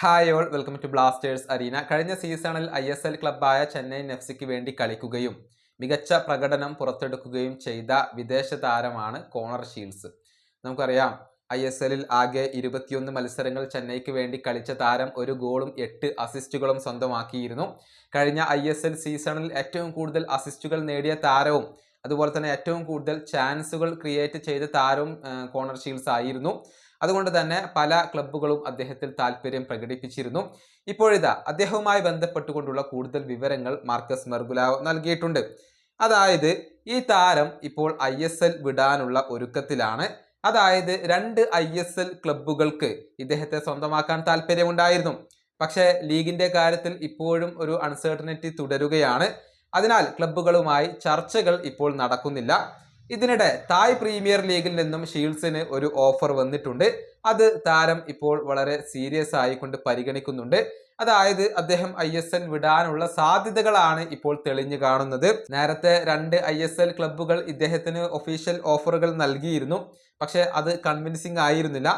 Hi all welcome to Blasters arena കഴിഞ്ഞ സീസണിൽ I S L ക്ലബായ ചെന്നൈ എഫ് വേണ്ടി കളിക്കുകയും മികച്ച പ്രകടനം പുറത്തെടുക്കുകയും ചെയ്ത വിദേശ താരമാണ് കോണർ ഷീൽസ് നമുക്കറിയാം ഐ എസ് എല്ലിൽ ആകെ ഇരുപത്തിയൊന്ന് മത്സരങ്ങൾ ചെന്നൈക്ക് വേണ്ടി കളിച്ച താരം ഒരു ഗോളും എട്ട് അസിസ്റ്റുകളും സ്വന്തമാക്കിയിരുന്നു. കഴിഞ്ഞ ഐ എസ് എൽ സീസണിൽ ഏറ്റവും കൂടുതൽ അസിസ്റ്റുകൾ നേടിയ താരവും അതുപോലെ തന്നെ ഏറ്റവും കൂടുതൽ ചാൻസുകൾ ക്രിയേറ്റ് ചെയ്ത താരവും കോണർ ഷീൽസ് ആയിരുന്നു. അതുകൊണ്ട് തന്നെ പല ക്ലബ്ബുകളും അദ്ദേഹത്തിൽ താല്പര്യം പ്രകടിപ്പിച്ചിരുന്നു. ഇപ്പോഴിതാ അദ്ദേഹവുമായി ബന്ധപ്പെട്ടുകൊണ്ടുള്ള കൂടുതൽ വിവരങ്ങൾ മാർക്കസ് മെർഗുലാവ് നൽകിയിട്ടുണ്ട്. അതായത് ഈ താരം ഇപ്പോൾ ഐ എസ് എൽ വിടാനുള്ള ഒരുക്കത്തിലാണ്. അതായത് രണ്ട് ഐ എസ് എൽ ക്ലബ്ബുകൾക്ക് ഇദ്ദേഹത്തെ സ്വന്തമാക്കാൻ താല്പര്യമുണ്ടായിരുന്നു. പക്ഷേ ലീഗിന്റെ കാര്യത്തിൽ ഇപ്പോഴും ഒരു അൺസർട്ടനിറ്റി തുടരുകയാണ്. അതിനാൽ ക്ലബ്ബുകളുമായി ചർച്ചകൾ ഇപ്പോൾ നടക്കുന്നില്ല. ഇതിനിടെ തായ് പ്രീമിയർ ലീഗിൽ നിന്നും ഷീൽസിന് ഒരു ഓഫർ വന്നിട്ടുണ്ട്. അത് താരം ഇപ്പോൾ വളരെ സീരിയസ് ആയിക്കൊണ്ട് പരിഗണിക്കുന്നുണ്ട്. അതായത് അദ്ദേഹം ഐ എസ് എൽ വിടാനുള്ള സാധ്യതകളാണ് ഇപ്പോൾ തെളിഞ്ഞു കാണുന്നത്. നേരത്തെ രണ്ട് ഐ എസ് എൽ ക്ലബുകൾ ഇദ്ദേഹത്തിന് ഒഫീഷ്യൽ ഓഫറുകൾ നൽകിയിരുന്നു. പക്ഷേ അത് കൺവിൻസിങ് ആയിരുന്നില്ല.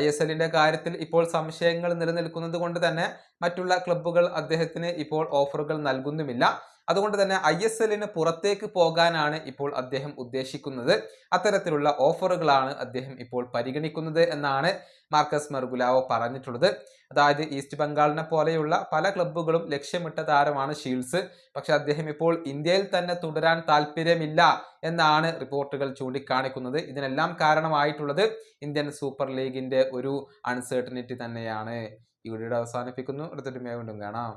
ഐ എസ് എല്ലിന്റെ കാര്യത്തിൽ ഇപ്പോൾ സംശയങ്ങൾ നിലനിൽക്കുന്നത് കൊണ്ട് തന്നെ മറ്റുള്ള ക്ലബ്ബുകൾ അദ്ദേഹത്തിന് ഇപ്പോൾ ഓഫറുകൾ നൽകുന്നുമില്ല. അതുകൊണ്ട് തന്നെ ഐ എസ് എല്ലിന് പുറത്തേക്ക് പോകാനാണ് ഇപ്പോൾ അദ്ദേഹം ഉദ്ദേശിക്കുന്നത്. അത്തരത്തിലുള്ള ഓഫറുകളാണ് അദ്ദേഹം ഇപ്പോൾ പരിഗണിക്കുന്നത് എന്നാണ് മാർക്കസ് മെർഗുലാവോ പറഞ്ഞിട്ടുള്ളത്. അതായത് ഈസ്റ്റ് ബംഗാളിനെ പോലെയുള്ള പല ക്ലബ്ബുകളും ലക്ഷ്യമിട്ട താരമാണ് ഷീൽസ്. പക്ഷെ അദ്ദേഹം ഇപ്പോൾ ഇന്ത്യയിൽ തന്നെ തുടരാൻ താല്പര്യമില്ല എന്നാണ് റിപ്പോർട്ടുകൾ ചൂണ്ടിക്കാണിക്കുന്നത്. ഇതിനെല്ലാം കാരണമായിട്ടുള്ളത് ഇന്ത്യൻ സൂപ്പർ ലീഗിന്റെ ഒരു അൺസർട്ടനിറ്റി തന്നെയാണ്. ഈ വീഡിയോ അവസാനിപ്പിക്കുന്നു. അടുത്തൊരു വീണ്ടും കാണാം.